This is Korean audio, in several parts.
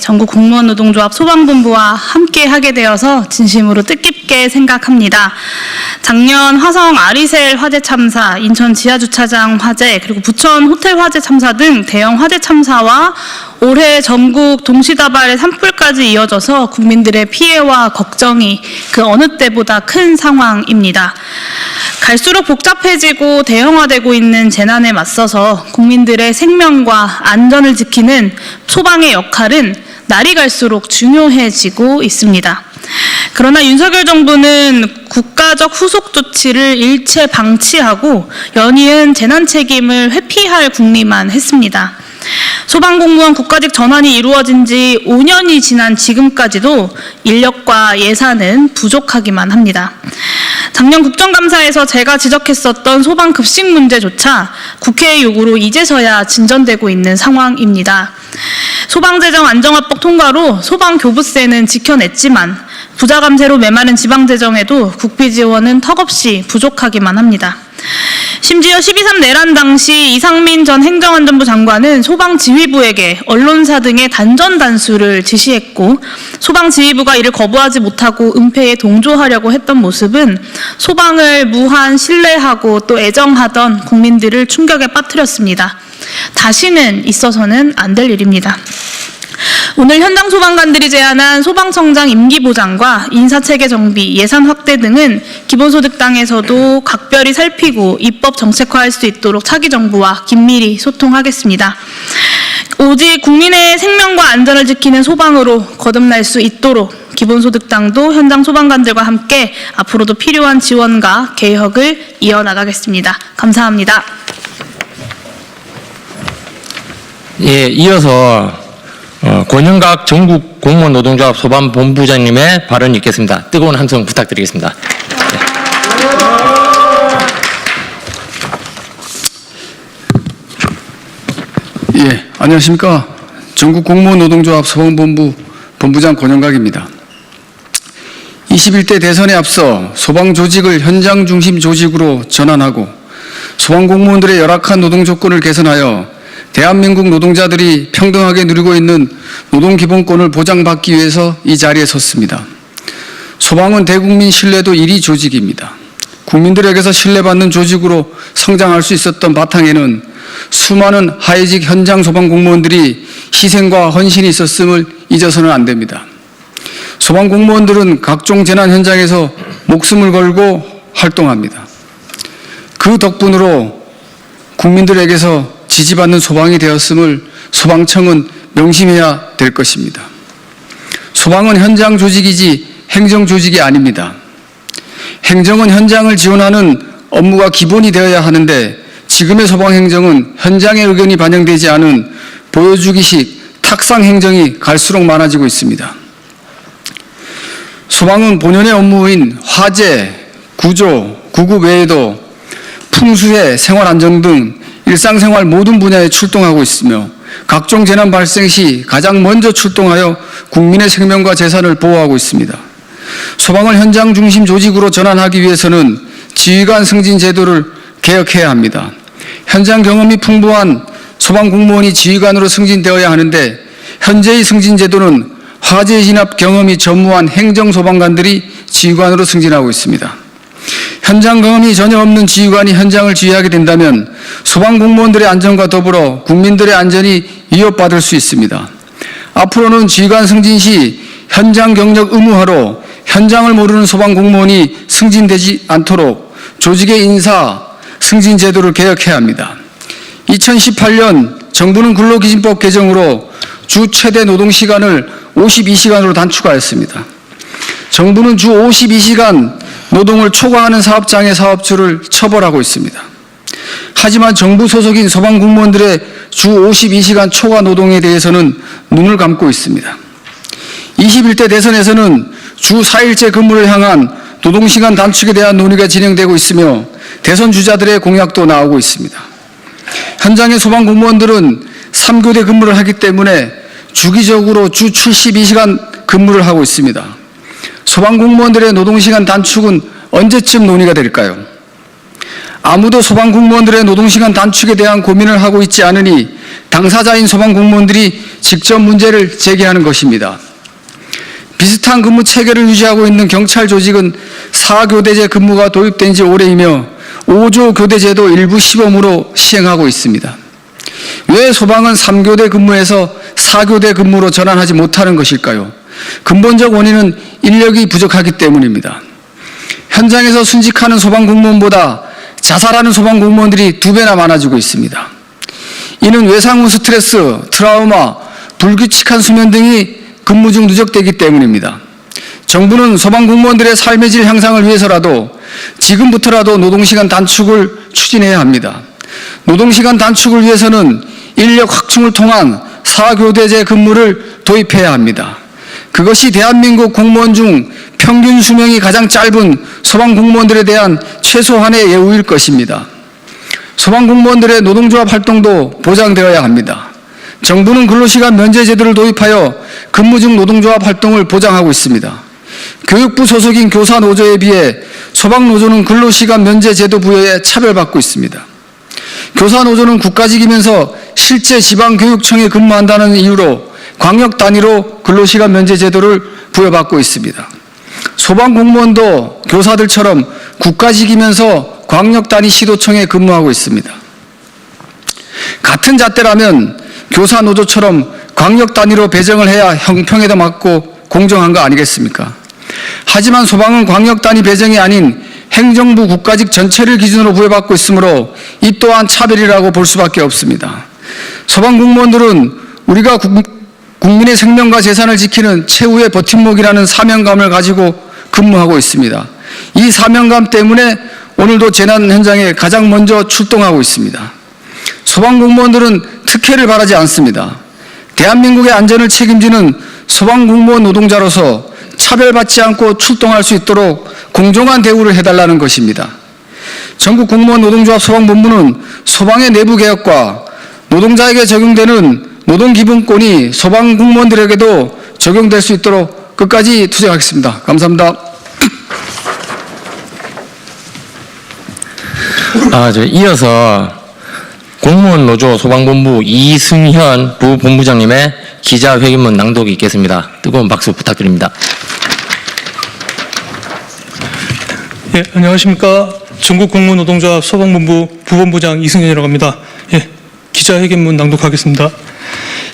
전국 공무원 노동조합 소방본부와 함께 하게 되어서 진심으로 뜻깊게 생각합니다. 작년 화성 아리셀 화재 참사, 인천 지하주차장 화재, 그리고 부천 호텔 화재 참사 등 대형 화재 참사와 올해 전국 동시다발의 산불까지 이어져서 국민들의 피해와 걱정이 그 어느 때보다 큰 상황입니다. 갈수록 복잡해지고 대형화되고 있는 재난에 맞서서 국민들의 생명과 안전을 지키는 소방의 역할은 날이 갈수록 중요해지고 있습니다. 그러나 윤석열 정부는 국가적 후속 조치를 일체 방치하고 연이은 재난 책임을 회피할 궁리만 했습니다. 소방공무원 국가직 전환이 이루어진 지 5년이 지난 지금까지도 인력과 예산은 부족하기만 합니다. 작년 국정감사에서 제가 지적했었던 소방 급식 문제조차 국회의 요구로 이제서야 진전되고 있는 상황입니다. 소방재정 안정화법 통과로 소방 교부세는 지켜냈지만 부자 감세로 메마른 지방재정에도 국비 지원은 턱없이 부족하기만 합니다. 심지어 12.3 내란 당시 이상민 전 행정안전부 장관은 소방지휘부에게 언론사 등의 단전 단수를 지시했고 소방지휘부가 이를 거부하지 못하고 은폐에 동조하려고 했던 모습은 소방을 무한 신뢰하고 또 애정하던 국민들을 충격에 빠뜨렸습니다. 다시는 있어서는 안 될 일입니다. 오늘 현장 소방관들이 제안한 소방청장 임기 보장과 인사체계 정비, 예산 확대 등은 기본소득당에서도 각별히 살피고 입법 정책화할 수 있도록 차기 정부와 긴밀히 소통하겠습니다. 오직 국민의 생명과 안전을 지키는 소방으로 거듭날 수 있도록 기본소득당도 현장 소방관들과 함께 앞으로도 필요한 지원과 개혁을 이어나가겠습니다. 감사합니다. 예, 이어서 어, 권영각 전국 공무원 노동조합 소방본부장님의 발언이 있겠습니다. 뜨거운 함성 부탁드리겠습니다. 예, 안녕하십니까. 전국 공무원 노동조합 소방본부 본부장 권영각입니다. 21대 대선에 앞서 소방 조직을 현장 중심 조직으로 전환하고 소방 공무원들의 열악한 노동 조건을 개선하여 대한민국 노동자들이 평등하게 누리고 있는 노동 기본권을 보장받기 위해서 이 자리에 섰습니다. 소방은 대국민 신뢰도 1위 조직입니다. 국민들에게서 신뢰받는 조직으로 성장할 수 있었던 바탕에는 수많은 하위직 현장 소방 공무원들이 희생과 헌신이 있었음을 잊어서는 안 됩니다. 소방 공무원들은 각종 재난 현장에서 목숨을 걸고 활동합니다. 그 덕분으로 국민들에게서 지지받는 소방이 되었음을 소방청은 명심해야 될 것입니다. 소방은 현장 조직이지 행정 조직이 아닙니다. 행정은 현장을 지원하는 업무가 기본이 되어야 하는데 지금의 소방행정은 현장의 의견이 반영되지 않은 보여주기식 탁상 행정이 갈수록 많아지고 있습니다. 소방은 본연의 업무인 화재, 구조, 구급 외에도 풍수해, 생활안전 등 일상생활 모든 분야에 출동하고 있으며 각종 재난 발생 시 가장 먼저 출동하여 국민의 생명과 재산을 보호하고 있습니다. 소방을 현장 중심 조직으로 전환하기 위해서는 지휘관 승진 제도를 개혁해야 합니다. 현장 경험이 풍부한 소방 공무원이 지휘관으로 승진되어야 하는데 현재의 승진 제도는 화재 진압 경험이 전무한 행정 소방관들이 지휘관으로 승진하고 있습니다. 현장 경험이 전혀 없는 지휘관이 현장을 지휘하게 된다면 소방 공무원들의 안전과 더불어 국민들의 안전이 위협받을 수 있습니다. 앞으로는 지휘관 승진 시 현장 경력 의무화로 현장을 모르는 소방 공무원이 승진되지 않도록 조직의 인사 승진 제도를 개혁해야 합니다. 2018년 정부는 근로기준법 개정으로 주 최대 노동 시간을 52시간으로 단축하였습니다. 정부는 주 52시간 노동을 초과하는 사업장의 사업주를 처벌하고 있습니다. 하지만 정부 소속인 소방 공무원들의 주 52시간 초과 노동에 대해서는 눈을 감고 있습니다. 21대 대선에서는 주 4일제 근무를 향한 노동시간 단축에 대한 논의가 진행되고 있으며 대선 주자들의 공약도 나오고 있습니다. 현장의 소방 공무원들은 3교대 근무를 하기 때문에 주기적으로 주 72시간 근무를 하고 있습니다. 소방 공무원들의 노동시간 단축은 언제쯤 논의가 될까요? 아무도 소방공무원들의 노동시간 단축에 대한 고민을 하고 있지 않으니 당사자인 소방공무원들이 직접 문제를 제기하는 것입니다. 비슷한 근무 체계를 유지하고 있는 경찰 조직은 4교대제 근무가 도입된 지 오래이며 5조 교대제도 일부 시범으로 시행하고 있습니다. 왜 소방은 3교대 근무에서 4교대 근무로 전환하지 못하는 것일까요? 근본적 원인은 인력이 부족하기 때문입니다. 현장에서 순직하는 소방공무원보다 자살하는 소방공무원들이 두 배나 많아지고 있습니다. 이는 외상후 스트레스, 트라우마, 불규칙한 수면 등이 근무 중 누적되기 때문입니다. 정부는 소방공무원들의 삶의 질 향상을 위해서라도 지금부터라도 노동시간 단축을 추진해야 합니다. 노동시간 단축을 위해서는 인력 확충을 통한 사교대제 근무를 도입해야 합니다. 그것이 대한민국 공무원 중 평균 수명이 가장 짧은 소방 공무원들에 대한 최소한의 예우일 것입니다. 소방 공무원들의 노동조합 활동도 보장되어야 합니다. 정부는 근로시간 면제 제도를 도입하여 근무 중 노동조합 활동을 보장하고 있습니다. 교육부 소속인 교사 노조에 비해 소방 노조는 근로시간 면제 제도 부여에 차별받고 있습니다. 교사 노조는 국가직이면서 실제 지방교육청에 근무한다는 이유로 광역 단위로 근로시간 면제 제도를 부여받고 있습니다. 소방 공무원도 교사들처럼 국가직이면서 광역 단위 시도청에 근무하고 있습니다. 같은 잣대라면 교사 노조처럼 광역 단위로 배정을 해야 형평에도 맞고 공정한 거 아니겠습니까? 하지만 소방은 광역 단위 배정이 아닌 행정부 국가직 전체를 기준으로 부여받고 있으므로 이 또한 차별이라고 볼 수밖에 없습니다. 소방 공무원들은 우리가 국- 국민의 생명과 재산을 지키는 최후의 버팀목이라는 사명감을 가지고 근무하고 있습니다. 이 사명감 때문에 오늘도 재난 현장에 가장 먼저 출동하고 있습니다. 소방 공무원들은 특혜를 바라지 않습니다. 대한민국의 안전을 책임지는 소방 공무원 노동자로서 차별받지 않고 출동할 수 있도록 공정한 대우를 해달라는 것입니다. 전국 공무원 노동조합 소방본부는 소방의 내부 개혁과 노동자에게 적용되는 노동기본권이 소방 공무원들에게도 적용될 수 있도록 끝까지 투쟁하겠습니다. 감사합니다. 아, 저 이어서 공무원 노조 소방본부 이승현 부본부장님의 기자회견문 낭독이 있겠습니다. 뜨거운 박수 부탁드립니다. 예, 안녕하십니까. 전국 공무노동조합 소방본부 부본부장 이승현이라고 합니다. 예, 기자회견문 낭독하겠습니다.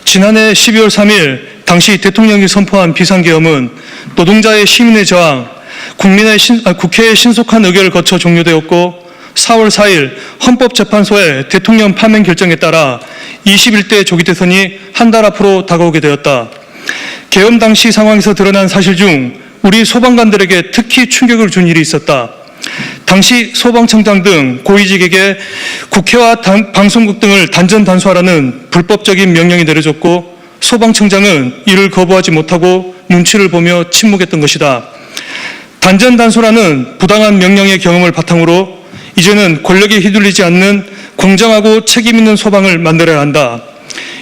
지난해 12월 3일 당시 대통령이 선포한 비상계엄은 노동자의 시민의 저항, 국민의 신, 아, 국회의 신속한 의결을 거쳐 종료되었고 4월 4일 헌법재판소의 대통령 파면 결정에 따라 21대 조기 대선이 한 달 앞으로 다가오게 되었다. 계엄 당시 상황에서 드러난 사실 중 우리 소방관들에게 특히 충격을 준 일이 있었다. 당시 소방청장 등 고위직에게 국회와 당- 방송국 등을 단전 단수하라는 불법적인 명령이 내려졌고 소방청장은 이를 거부하지 못하고 눈치를 보며 침묵했던 것이다. 단전 단수라는 부당한 명령의 경험을 바탕으로 이제는 권력에 휘둘리지 않는 공정하고 책임 있는 소방을 만들어야 한다.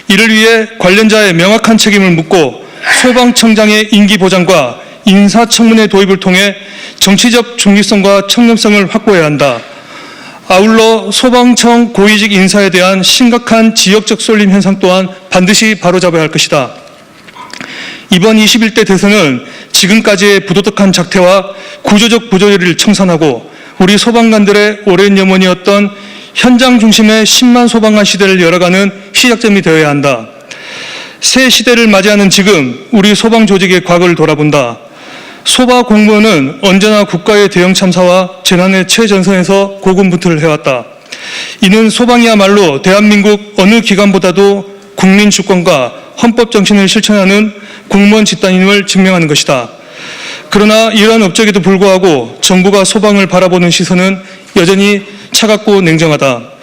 이를 위해 관련자의 명확한 책임을 묻고 소방청장의 임기 보장과 인사청문회 도입을 통해 정치적 중립성과 청렴성을 확보해야 한다. 아울러 소방청 고위직 인사에 대한 심각한 지역적 쏠림 현상 또한 반드시 바로잡아야 할 것이다. 이번 21대 대선은 지금까지의 부도덕한 작태와 구조적 부조리를 청산하고 우리 소방관들의 오랜 염원이었던 현장 중심의 10만 소방관 시대를 열어가는 시작점이 되어야 한다. 새 시대를 맞이하는 지금 우리 소방 조직의 과거를 돌아본다. 소방 공무원은 언제나 국가의 대형 참사와 재난의 최전선에서 고군분투를 해왔다. 이는 소방이야말로 대한민국 어느 기관보다도 국민 주권과 헌법 정신을 실천하는 공무원 집단임을 증명하는 것이다. 그러나 이러한 업적에도 불구하고 정부가 소방을 바라보는 시선은 여전히 차갑고 냉정하다.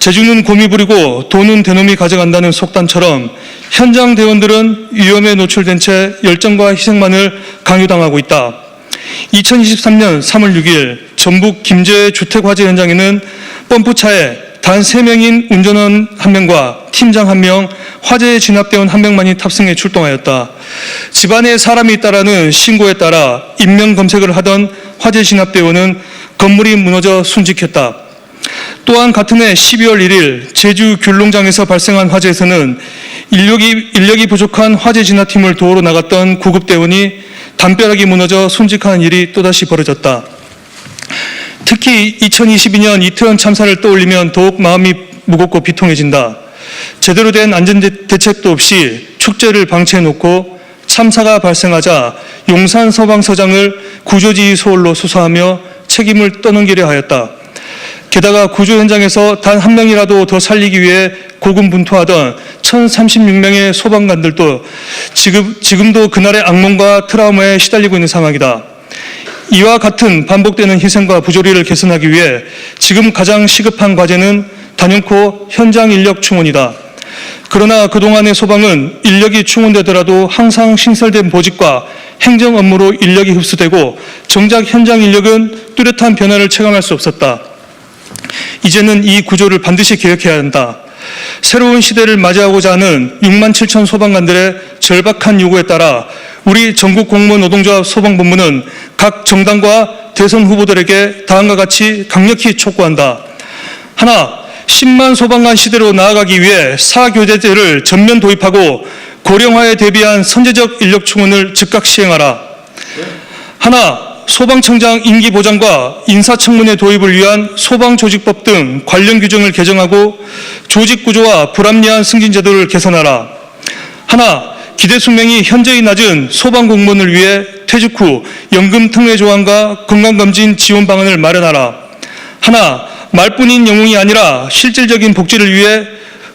제주는 곰이 부리고 돈은 대놈이 가져간다는 속담처럼 현장 대원들은 위험에 노출된 채 열정과 희생만을 강요당하고 있다. 2023년 3월 6일 전북 김제 주택 화재 현장에는 펌프차에 단 3명인 운전원 1명과 팀장 1명, 화재에 진압대원 1명만이 탑승해 출동하였다. 집안에 사람이 있다라는 신고에 따라 인명 검색을 하던 화재 진압대원은 건물이 무너져 순직했다. 또한 같은 해 12월 1일 제주 귤농장에서 발생한 화재에서는 인력이, 인력이 부족한 화재 진화팀을 도우러 나갔던 구급대원이 담벼락이 무너져 손직하는 일이 또다시 벌어졌다. 특히 2022년 이태원 참사를 떠올리면 더욱 마음이 무겁고 비통해진다. 제대로 된 안전 대- 대책도 없이 축제를 방치해놓고 참사가 발생하자 용산 서방서장을 구조지휘 소홀로 수사하며 책임을 떠넘기려 하였다. 게다가 구조 현장에서 단 한 명이라도 더 살리기 위해 고군분투하던 1,036명의 소방관들도 지금, 지금도 그날의 악몽과 트라우마에 시달리고 있는 상황이다. 이와 같은 반복되는 희생과 부조리를 개선하기 위해 지금 가장 시급한 과제는 단연코 현장 인력 충원이다. 그러나 그동안의 소방은 인력이 충원되더라도 항상 신설된 보직과 행정 업무로 인력이 흡수되고 정작 현장 인력은 뚜렷한 변화를 체감할 수 없었다. 이제는 이 구조를 반드시 개혁해야 한다. 새로운 시대를 맞이하고자 하는 6만 7천 소방관들의 절박한 요구에 따라 우리 전국 공무원 노동조합 소방본부는 각 정당과 대선 후보들에게 다음과 같이 강력히 촉구한다. 하나, 10만 소방관 시대로 나아가기 위해 사교대제를 전면 도입하고 고령화에 대비한 선제적 인력 충원을 즉각 시행하라. 하나, 소방청장 임기 보장과 인사청문회 도입을 위한 소방조직법 등 관련 규정을 개정하고 조직 구조와 불합리한 승진 제도를 개선하라. 하나, 기대 숙명이 현저히 낮은 소방 공무원을 위해 퇴직 후 연금 특례 조항과 건강검진 지원 방안을 마련하라. 하나, 말뿐인 영웅이 아니라 실질적인 복지를 위해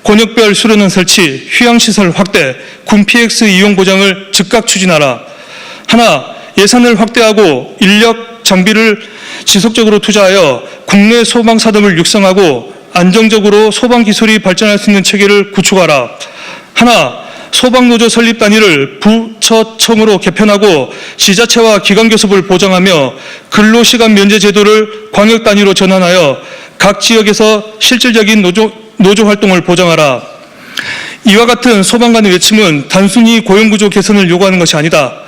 권역별 수련원 설치, 휴양시설 확대, 군 PX 이용 보장을 즉각 추진하라. 하나, 예산을 확대하고 인력 장비를 지속적으로 투자하여 국내 소방 사업을 육성하고 안정적으로 소방 기술이 발전할 수 있는 체계를 구축하라. 하나, 소방노조 설립 단위를 부처청으로 개편하고 지자체와 기관 교섭을 보장하며 근로시간 면제 제도를 광역 단위로 전환하여 각 지역에서 실질적인 노조, 노조 활동을 보장하라. 이와 같은 소방관의 외침은 단순히 고용구조 개선을 요구하는 것이 아니다.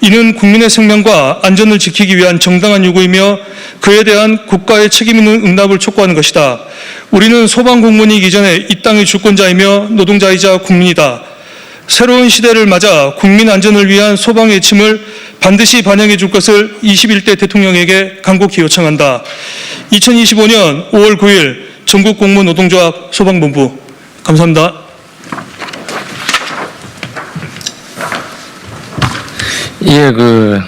이는 국민의 생명과 안전을 지키기 위한 정당한 요구이며 그에 대한 국가의 책임 있는 응답을 촉구하는 것이다. 우리는 소방 공무원이기 전에 이 땅의 주권자이며 노동자이자 국민이다. 새로운 시대를 맞아 국민 안전을 위한 소방 외침을 반드시 반영해 줄 것을 21대 대통령에게 간곡히 요청한다. 2025년 5월 9일 전국 공무원 노동조합 소방본부 감사합니다. 예, 그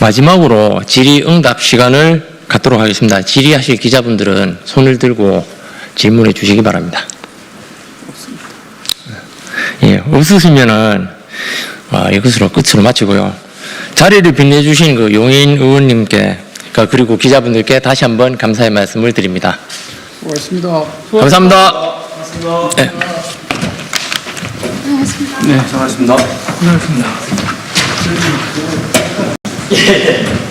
마지막으로 질의응답 시간을 갖도록 하겠습니다. 질의하실 기자분들은 손을 들고 질문해 주시기 바랍니다. 예, 없으시면은 아, 이것으로 끝으로 마치고요. 자리를 빛내주신 그 용인 의원님께 그 그리고 기자분들께 다시 한번 감사의 말씀을 드립니다. 고맙습니다. 감사합니다. 예. 네, 수고하셨습니다. 고생하셨습니다. いやいや。